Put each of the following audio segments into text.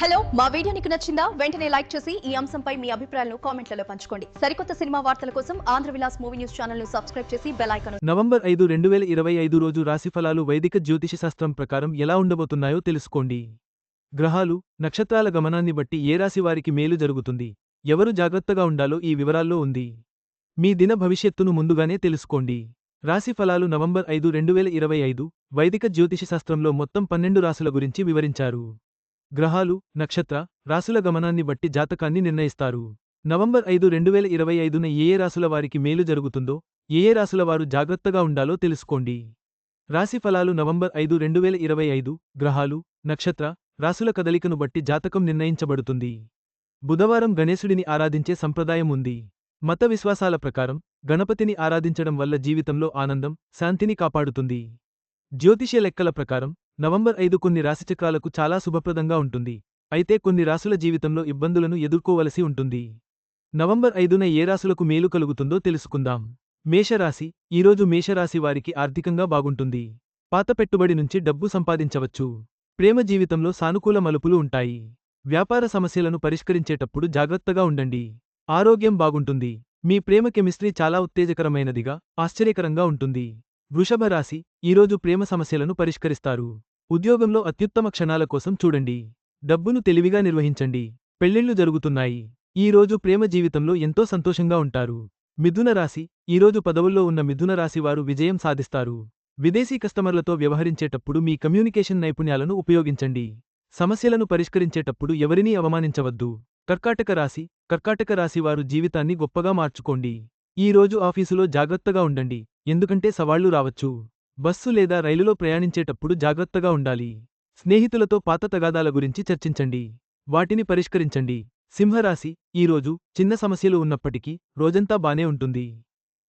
Hello మా video నీకు నచ్చిందా? వెంటనే లైక్ చేసి ఈ అంశంపై మీ అభిప్రాయాలను కామెంట్లలో పంచుకోండి. సరికొత్త సినిమా వార్తల కోసం ఆంధ్ర విలాస్ మూవీ న్యూస్ ఛానల్ను సబ్స్క్రైబ్ చేసి బెల్ ఐకాన్ నవంబర్ ఐదు రెండు వేల ఇరవై ఐదు రోజు రాశిఫలాలు వైదిక జ్యోతిష శాస్త్రం ప్రకారం ఎలా ఉండబోతున్నాయో తెలుసుకోండి. గ్రహాలు నక్షత్రాల గమనాన్ని బట్టి ఏ రాశి వారికి మేలు జరుగుతుంది? ఎవరు జాగ్రత్తగా ఉండాలో ఈ వివరాల్లో ఉంది. మీ దిన భవిష్యత్తును ముందుగానే తెలుసుకోండి. రాశి ఫలాలు నవంబర్ ఐదు రెండు వేల ఇరవై ఐదు వైదిక జ్యోతిష శాస్త్రంలో మొత్తం పన్నెండు రాశుల గురించి వివరించారు. గ్రహాలు నక్షత్ర రాశుల గమనాన్ని బట్టి జాతకాన్ని నిర్ణయిస్తారు. నవంబర్ ఐదు రెండు వేల ఇరవై ఐదున ఏ ఏ రాశుల వారికి మేలు జరుగుతుందో ఏ ఏ వారు జాగ్రత్తగా ఉండాలో తెలుసుకోండి. రాశి ఫలాలు నవంబర్ ఐదు రెండు వేల ఇరవై ఐదు గ్రహాలు నక్షత్ర రాశుల కదలికను బట్టి జాతకం నిర్ణయించబడుతుంది. బుధవారం గణేశుడిని ఆరాధించే సంప్రదాయం ఉంది. మత విశ్వాసాల ప్రకారం గణపతిని ఆరాధించడం వల్ల జీవితంలో ఆనందం శాంతిని కాపాడుతుంది. జ్యోతిష్య లెక్కల ప్రకారం నవంబర్ ఐదు కొన్ని రాశిచక్రాలకు చాలా శుభప్రదంగా ఉంటుంది. అయితే కొన్ని రాశుల జీవితంలో ఇబ్బందులను ఎదుర్కోవలసి ఉంటుంది. నవంబర్ ఐదున ఏ రాశులకు మేలు కలుగుతుందో తెలుసుకుందాం. మేషరాశి ఈరోజు మేషరాశి వారికి ఆర్థికంగా బాగుంటుంది. పాత పెట్టుబడి నుంచి డబ్బు సంపాదించవచ్చు. ప్రేమ జీవితంలో సానుకూల మలుపులు ఉంటాయి. వ్యాపార సమస్యలను పరిష్కరించేటప్పుడు జాగ్రత్తగా ఉండండి. ఆరోగ్యం బాగుంటుంది. మీ ప్రేమ కెమిస్ట్రీ చాలా ఉత్తేజకరమైనదిగా ఆశ్చర్యకరంగా ఉంటుంది. వృషభ రాశి ఈరోజు ప్రేమ సమస్యలను పరిష్కరిస్తారు. ఉద్యోగంలో అత్యుత్తమ క్షణాల కోసం చూడండి. డబ్బును తెలివిగా నిర్వహించండి. పెళ్ళిళ్ళు జరుగుతున్నాయి. ఈరోజు ప్రేమ జీవితంలో ఎంతో సంతోషంగా ఉంటారు. మిథున రాశి ఈరోజు పదవుల్లో ఉన్న మిథున రాశి వారు విజయం సాధిస్తారు. విదేశీ కస్టమర్లతో వ్యవహరించేటప్పుడు మీ కమ్యూనికేషన్ నైపుణ్యాలను ఉపయోగించండి. సమస్యలను పరిష్కరించేటప్పుడు ఎవరినీ అవమానించవద్దు. కర్కాటక రాశి కర్కాటక రాశి వారు జీవితాన్ని గొప్పగా మార్చుకోండి. ఈరోజు ఆఫీసులో జాగ్రత్తగా ఉండండి. ఎందుకంటే సవాళ్ళు రావచ్చు. బస్సు లేదా రైలులో ప్రయాణించేటప్పుడు జాగ్రత్తగా ఉండాలి. స్నేహితులతో పాత తగాదాల గురించి చర్చించండి. వాటిని పరిష్కరించండి. సింహరాశి ఈరోజు చిన్న సమస్యలు ఉన్నప్పటికీ రోజంతా బానే ఉంటుంది.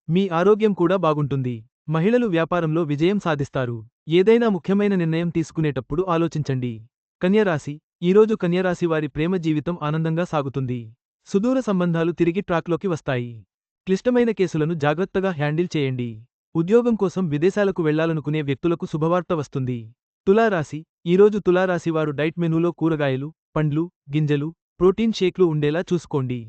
మీ ఆరోగ్యం కూడా బాగుంటుంది. మహిళలు వ్యాపారంలో విజయం సాధిస్తారు. ఏదైనా ముఖ్యమైన నిర్ణయం తీసుకునేటప్పుడు ఆలోచించండి. కన్యరాశి ఈరోజు కన్యరాశి వారి ప్రేమ జీవితం ఆనందంగా సాగుతుంది. సుదూర సంబంధాలు తిరిగి ట్రాక్లోకి వస్తాయి. క్లిష్టమైన కేసులను జాగ్రత్తగా హ్యాండిల్ చేయండి. ఉద్యోగం కోసం విదేశాలకు వెళ్ళాలనుకునే వ్యక్తులకు శుభవార్త వస్తుంది. తులారాశి. ఈరోజు తులారాశి వారు డైట్ మెనూలో కూరగాయలు పండ్లు గింజలు ప్రోటీన్ షేక్లు ఉండేలా చూసుకోండి.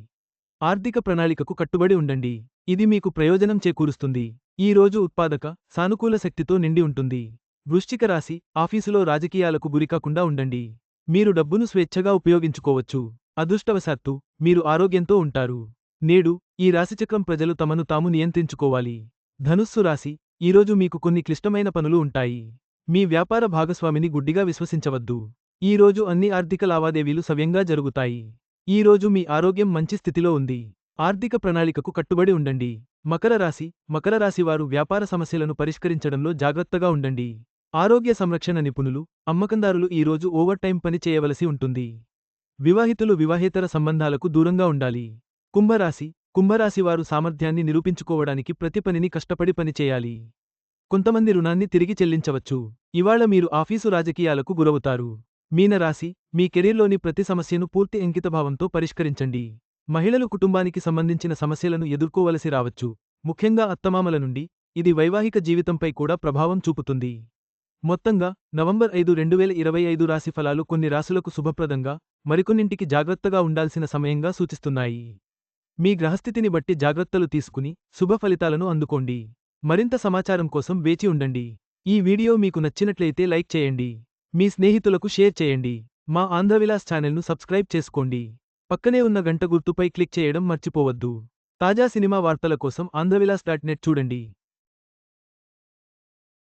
ఆర్థిక ప్రణాళికకు కట్టుబడి ఉండండి. ఇది మీకు ప్రయోజనం చేకూరుస్తుంది. ఈ రోజు ఉత్పాదక సానుకూల శక్తితో నిండి ఉంటుంది. వృశ్చిక రాశి. ఆఫీసులో రాజకీయాలకు గురికాకుండా ఉండండి. మీరు డబ్బును స్వేచ్ఛగా ఉపయోగించుకోవచ్చు. అదృష్టవశాత్తు మీరు ఆరోగ్యంతో ఉంటారు. నేడు ఈ రాశిచక్రం ప్రజలు తమను తాము నియంత్రించుకోవాలి. ధనుస్సు రాశి ఈరోజు మీకు కొన్ని క్లిష్టమైన పనులు ఉంటాయి. మీ వ్యాపార భాగస్వామిని గుడ్డిగా విశ్వసించవద్దు. ఈరోజు అన్ని ఆర్థిక లావాదేవీలు సవ్యంగా జరుగుతాయి. ఈరోజు మీ ఆరోగ్యం మంచి స్థితిలో ఉంది. ఆర్థిక ప్రణాళికకు కట్టుబడి ఉండండి. మకర రాశి మకర రాశివారు వ్యాపార సమస్యలను పరిష్కరించడంలో జాగ్రత్తగా ఉండండి. ఆరోగ్య సంరక్షణ నిపుణులు అమ్మకందారులు ఈరోజు ఓవర్టైం పని చేయవలసి ఉంటుంది. వివాహితులు వివాహేతర సంబంధాలకు దూరంగా ఉండాలి. కుంభరాశి. కుంభరాశి వారు సామర్థ్యాన్ని నిరూపించుకోవడానికి ప్రతి పనిని కష్టపడి పనిచేయాలి. కొంతమంది రుణాన్ని తిరిగి చెల్లించవచ్చు. ఇవాళ మీరు ఆఫీసు రాజకీయాలకు గురవుతారు. మీనరాశి మీ కెరీర్లోని ప్రతి సమస్యను పూర్తి అంకితభావంతో పరిష్కరించండి. మహిళలు కుటుంబానికి సంబంధించిన సమస్యలను ఎదుర్కోవలసి రావచ్చు. ముఖ్యంగా అత్తమామల నుండి. ఇది వైవాహిక జీవితంపై కూడా ప్రభావం చూపుతుంది. మొత్తంగా నవంబర్ ఐదు రెండు వేల ఇరవై ఐదు రాశి ఫలాలు కొన్ని రాశులకు శుభప్రదంగా మరికొన్నింటికి జాగ్రత్తగా ఉండాల్సిన సమయంగా సూచిస్తున్నాయి. మీ గ్రహస్థితిని బట్టి జాగ్రత్తలు తీసుకుని శుభ ఫలితాలను అందుకోండి. మరింత సమాచారం కోసం వేచి ఉండండి. ఈ వీడియో మీకు నచ్చినట్లయితే లైక్ చేయండి. మీ స్నేహితులకు షేర్ చేయండి. మా ఆంధ్రవిలాస్ ఛానల్ను సబ్స్క్రైబ్ చేసుకోండి. పక్కనే ఉన్న గంట గుర్తుపై క్లిక్ చేయడం మర్చిపోవద్దు. తాజా సినిమా వార్తల కోసం ఆంధ్రవిలాస్ డాట్ నెట్ చూడండి.